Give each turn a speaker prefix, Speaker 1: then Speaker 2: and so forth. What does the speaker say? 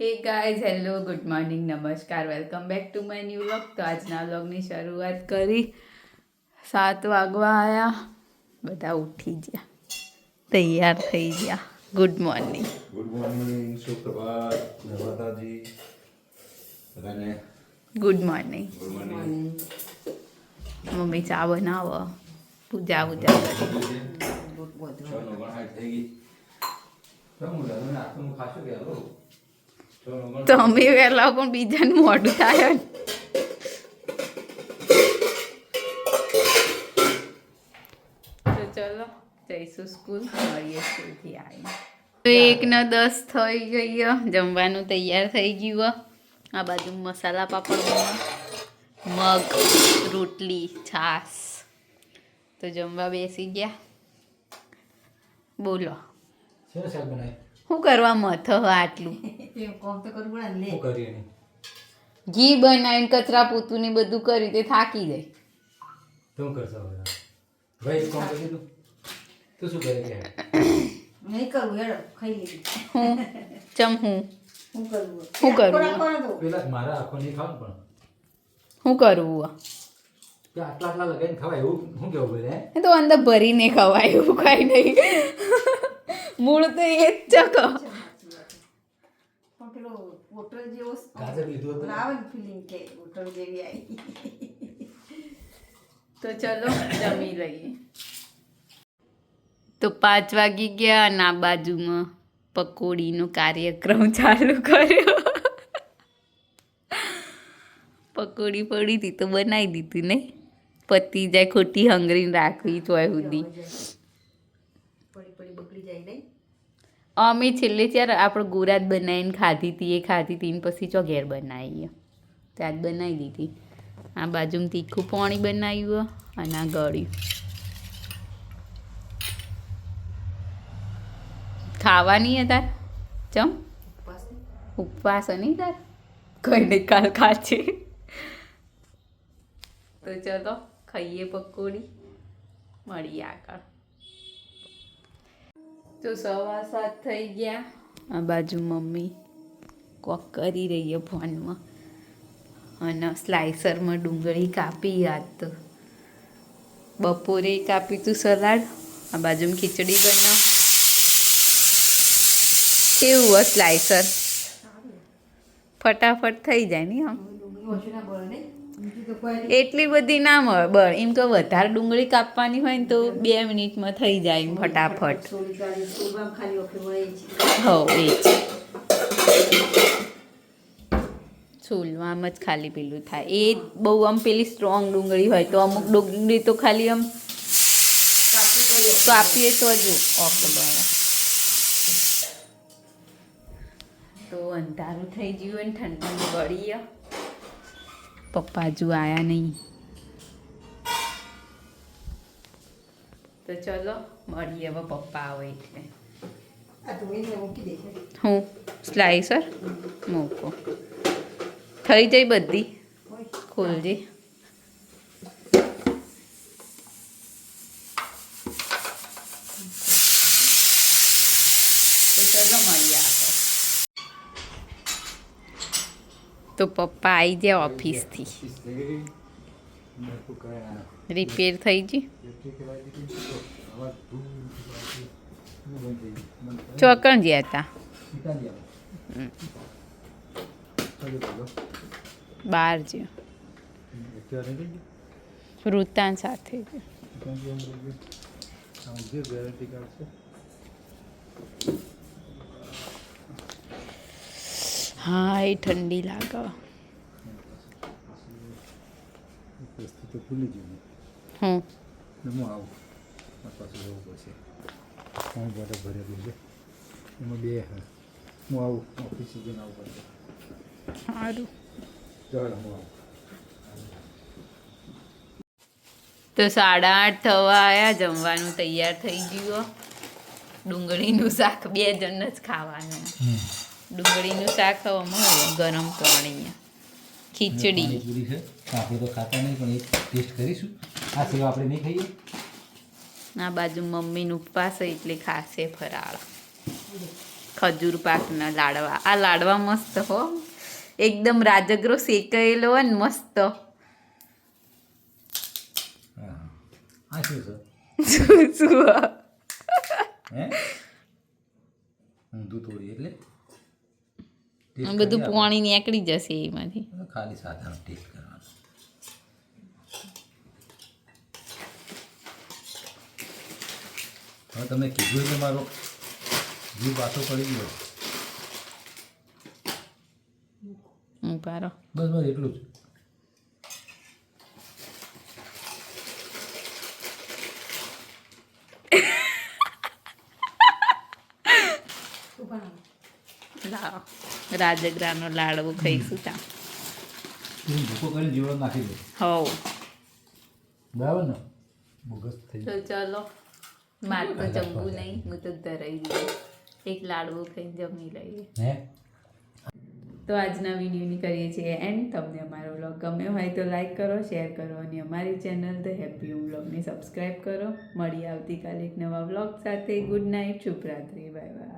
Speaker 1: Hey guys hello good morning નમસ્કાર welcome back to my new vlog તો આજના વ્લોગની શરૂઆત કરી. સાત વાગવા આવ્યા બધા ઉઠી ગયા. તૈયાર થઈ ગયા. ગુડ મોર્નિંગ
Speaker 2: ગુડ મોર્નિંગ સુપ્રભાત માતાજી બધાને
Speaker 1: good morning
Speaker 2: good morning
Speaker 1: mummy ચા બનાવો? પૂજા પૂજા કરી.
Speaker 2: છનો ગણાય થઈ ગઈ શું લાગે ને આખું ખાશું કે હાલો છનો ગણ
Speaker 1: તો અમે વહેલા પણ બીજાનું મોઢું થાય તો ચલો જઈશું સ્કૂલ મળીએ સ્કૂલથી આવીને. તો એક ને દસ થઈ ગઈ. જમવાનું તૈયાર થઈ ગયું આ બાજુ મસાલા પાપડ. મગ રોટલી છાસ તો જમવા બેસી ગયા. બોલો.
Speaker 3: શું શાક બનાય
Speaker 1: શું કરવા મથ આટલું? ઘી બનાવીને કચરા પોતું ને બધું કરી તે થાકી જાય
Speaker 3: શું કરશો ભાઈ કોમ કરી તું. શું કરે કે
Speaker 4: નહીં કરવું હેડો ખાઈ લીધું
Speaker 1: હું? ચમ હું?
Speaker 4: શું કરવું
Speaker 1: શું કરવું?
Speaker 3: પેલા મારા આખો નહીં ખાવ પણ.
Speaker 1: શું કરવું
Speaker 3: આટલા આટલા લગાઈને ખવાય એવું? શું કેવું બોલે
Speaker 1: એ તો અંદર ભરીને ખવાય એવું કઈ નહીં. મૂળ તો એ જ ચક
Speaker 4: પેલો હોટલ જેવો
Speaker 3: ગાજર લીધું હતું ને?
Speaker 4: ફિલિંગ કે હોટલ જેવી આવી
Speaker 1: તો ચલો જમી લઈએ. તો પાંચ વાગી ગયા અને આ બાજુમાં પકોડીનો કાર્યક્રમ ચાલુ કર્યો. પકોડી પડી હતી તો બનાવી દીધી ને? પતી જાય ખોટી હંગરીને રાખવી તોય સુધી.
Speaker 4: પડી પડી બગડી જાય નહીં.
Speaker 1: અમે છેલ્લે ત્યારે આપણે ગુરાત બનાવીને ખાધી હતી એ ખાધી હતી ને પછી ચો ઘેર બનાવીએ. ત્યાં જ બનાવી દીધી. આ બાજુમાં તીખું પાણી બનાવ્યું અને આ ગળ્યું. ખાવાની હે તાર? ચમ.
Speaker 4: ઉપવાસ નહીં.
Speaker 1: તાર? કઈ નહીં કાલ ખાચી તો ચલો ખાઈએ પકોડી. મળીએ આગળ. તો સવા સાત થઈ ગયા. આ બાજુ મમ્મી કોક કરી રહી છે ફોનમાં. અને સ્લાઇસરમાં ડુંગળી કાપી યાદ તો. બપોરે કાપી તું સલાડ, આ બાજુમાં ખીચડી બનાવ. કેવું હોય સ્લાઇસર? ફટાફટ થઈ જાય ને આમ. એટલી બધી ના મળે. બળ. એમ કે વધારે ડુંગળી કાપવાની હોય ને તો બે મિનિટમાં થઈ જાય એમ ફટાફટ.
Speaker 4: સોળી કાઢી સોળમાં ખાલી વખતે મળે છે
Speaker 1: હો, એ જ. છોલવામાં જ ખાલી પેલું થાય. એ બહુ આમ પેલી સ્ટ્રોંગ ડુંગળી હોય તો અમુક ડુંગળી તો ખાલી આમ કાપીએ તો જ ઓકે બરાબર તો અંધારું થઈ ગયું ને ઠંડી વળી પપ્પા હજુ આવ્યા નહીં. તો ચલો મળીએ હવે પપ્પા આવે એટલે. હું? સ્લાઈસર મૂકો. થઈ જઈ બધી? ખોલજે. તો ચલો મળીએ આગળ તો પપ્પા આવી ગયા ઓફિસથી. રિપેર થઈ ગઈ ચોકણ ગયા હતા બહાર જ્યો. વૃતાન સાથે જ્યો. હા એ ઠંડી લાગે.
Speaker 3: ભૂલી ગયું
Speaker 1: હું
Speaker 3: હું આવું. આ પાછું જવું પડશે. ફોર્મ બોટલ ભરેલું છે એમાં બે હું. આવું. ઓફિસે જઈને આવું પડશે.
Speaker 1: સારું.
Speaker 3: ચાલ હું આવું.
Speaker 1: તો સાડા આઠ થવા આવ્યા જમવાનું તૈયાર થઈ ગયું ડુંગળીનું શાક બે જણ જ ખાવાનું. ડુંગળીનું શાક ખાવામાં હોય ગરમ પાણી ખીચડી.
Speaker 3: છે. આપણે તો ખાતા નહીં પણ એક ટેસ્ટ કરીશું. આ સેવા આપણે નહીં ખાઈએ.
Speaker 1: આ બાજુ મમ્મીનું ઉપવાસ એટલે ખાશે ફરાળ. ખજૂર પાકના લાડવા. આ લાડવા મસ્ત હો. એકદમ રાજગરો શેકાયેલો હોય ને મસ્ત.
Speaker 3: આ શું છે?
Speaker 1: શું શું? હો?
Speaker 3: ઊંધું તોડી એટલે?
Speaker 1: બધું પાણી નીકળી જશે એમાંથી.
Speaker 3: ખાલી સાધારણ ટેસ્ટ કરવાનું. હવે તમે કીધું કે મારો જીવ પાછો પડી ગયો બસ બસ એટલું જ.
Speaker 1: લાવો રાજગરાનો લાડવો ખાઈશું ત્યાં
Speaker 3: ભૂકો કરીને જીવડો નાખી દે.
Speaker 1: હોવ.
Speaker 3: બરાબર ને? બોગસ થઈ
Speaker 1: તો ચલો. મારે તો જમવું નહીં હું તો ધરાઈ ગઈ. એક લાડવો ખાઈને જમી લઈએ.
Speaker 3: હે?
Speaker 1: તો આજના વિડીયોની કરીએ છીએ એન્ડ તમને અમારો વ્લોગ ગમ્યો હોય તો લાઈક કરો શેર કરો અને અમારી ચેનલ ધ હેપી હું વ્લોગને સબસ્ક્રાઈબ કરો. મળી આવતીકાલે એક નવા વ્લોગ સાથે. ગુડ નાઇટ શુભરાત્રી બાય બાય